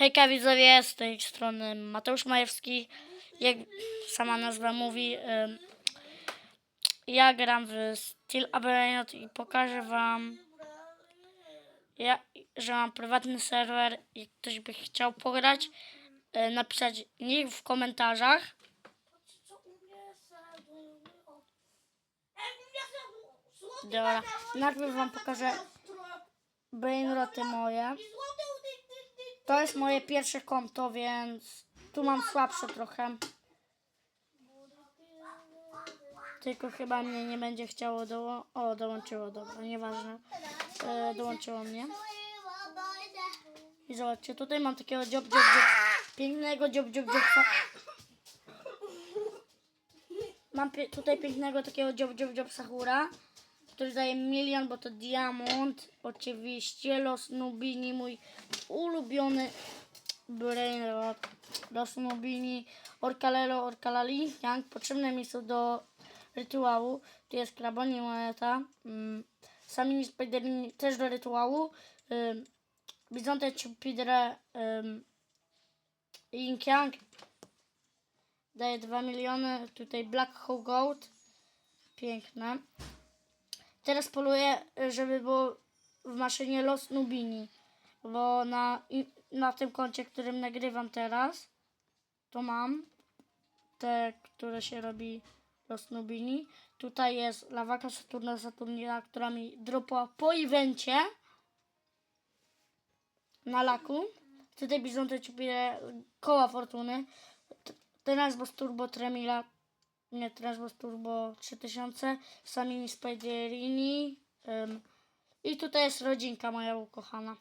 Hejka widzowie, z tej strony Mateusz Majewski. Jak sama nazwa mówi, ja gram w Steel Aberrainot i pokażę wam, ja, że mam prywatny serwer i ktoś by chciał pograć, y, napisać nick w komentarzach. Dobra, najpierw wam pokażę brainroty moje. To jest moje pierwsze konto, więc tu mam słabsze trochę. Tylko chyba mnie nie będzie chciało doło... O, dołączyło, dobra, nieważne. E, dołączyło mnie. I zobaczcie, tutaj mam takiego dziob, dziob, dziob. Pięknego dziob, dziob, dziobca. Mam tutaj pięknego takiego dziob, dziob, dziob Sahura, który daje milion, bo to diamont. Oczywiście Los Nubini, mój ulubiony brainrot. Los Nubini, Orkalelo, Orkalali, Yang. Potrzebne mi są do rytuału. Tu jest Kraboni moneta. Mm. Sami Spiderini też do rytuału. Bizonte Cupidre ym, Yin Yang daje 2 miliony. Tutaj Black Hole Gold. Piękne. Teraz poluję, żeby było w maszynie Los Nubini. Bo na, na tym koncie, którym nagrywam teraz, to mam te, które się robi Los Nubini. Tutaj jest lawaka Saturna Saturnina, która mi dropła po evencie na laku. Tutaj bizonte ciupie koła fortuny. Teraz bo Turbo Tremila nie, Transbos Turbo 3000, Samini Spiderini ym, i tutaj jest rodzinka moja ukochana.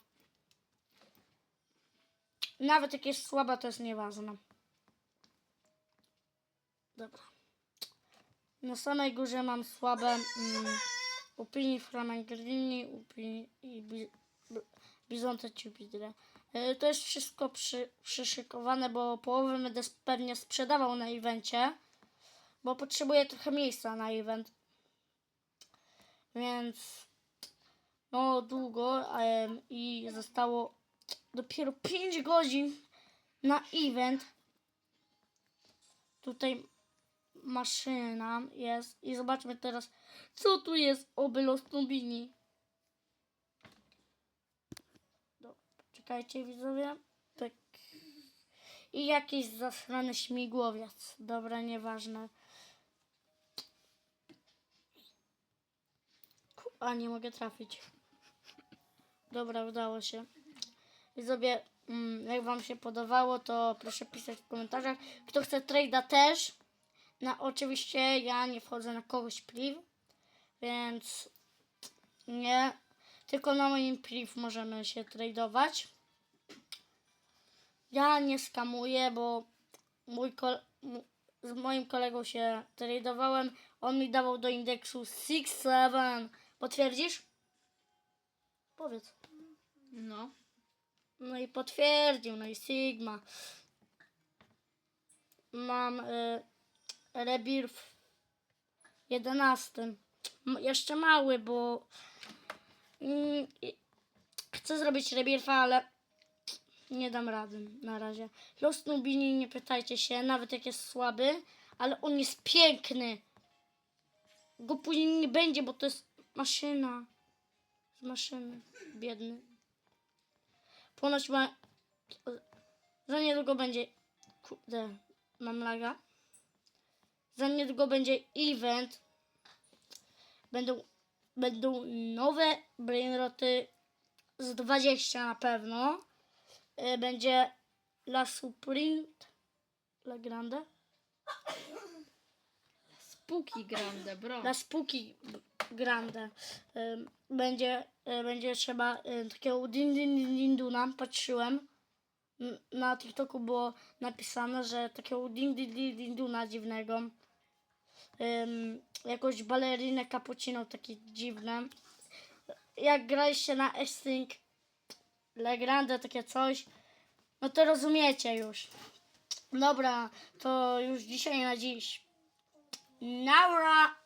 Nawet jak jest słaba, to jest nieważne. Dobra. Na samej górze mam słabe mm, Upini Flamengrini, Upini i bi, bi, Bizonte Cupidre. Y, To jest wszystko przy, przyszykowane, bo połowę będę pewnie sprzedawał na evencie bo potrzebuję trochę miejsca na event. Więc no długo em, i zostało dopiero 5 godzin na event. Tutaj maszyna jest i zobaczmy teraz co tu jest oby Los Nubini. Czekajcie widzowie. Tak. I jakiś zasrany śmigłowiec. Dobra, nieważne. A nie mogę trafić. Dobra, udało się. Widzowie, mm, jak Wam się podobało, to proszę pisać w komentarzach. Kto chce trade'a też. No, oczywiście ja nie wchodzę na kogoś priv, więc nie. Tylko na moim priv możemy się tradeować. Ja nie skamuję, bo mój z moim kolegą się tradowałem. On mi dawał do indeksu 6-7. Potwierdzisz? Powiedz. No. No i potwierdził, no i Sigma. Mam y, Rebir w 11. M- jeszcze mały, bo mm, chcę zrobić Rebirfa, ale nie dam rady na razie. Los Nubini, nie pytajcie się, nawet jak jest słaby, ale on jest piękny. Go później nie będzie, bo to jest maszyna. Z maszyny. Biedny. Ponoć ma... Za niedługo będzie... Kurde, mam laga. Za niedługo będzie event. Będą, będą nowe brainroty z 20 na pewno. Y, Będzie La Suprint. La Grande. Spooky Grande, bro. La Spooky Grande. Będzie, y, będzie trzeba y, takiego din, din, din, dinduna, patrzyłem. N- Na TikToku było napisane, że takiego din, din, din, dinduna dziwnego. Ym, jakąś balerinę cappuccino takie dziwne. Jak graliście na Extinct La Grande, takie coś, no to rozumiecie już. Dobra, to już dzisiaj na dziś. Now we're up.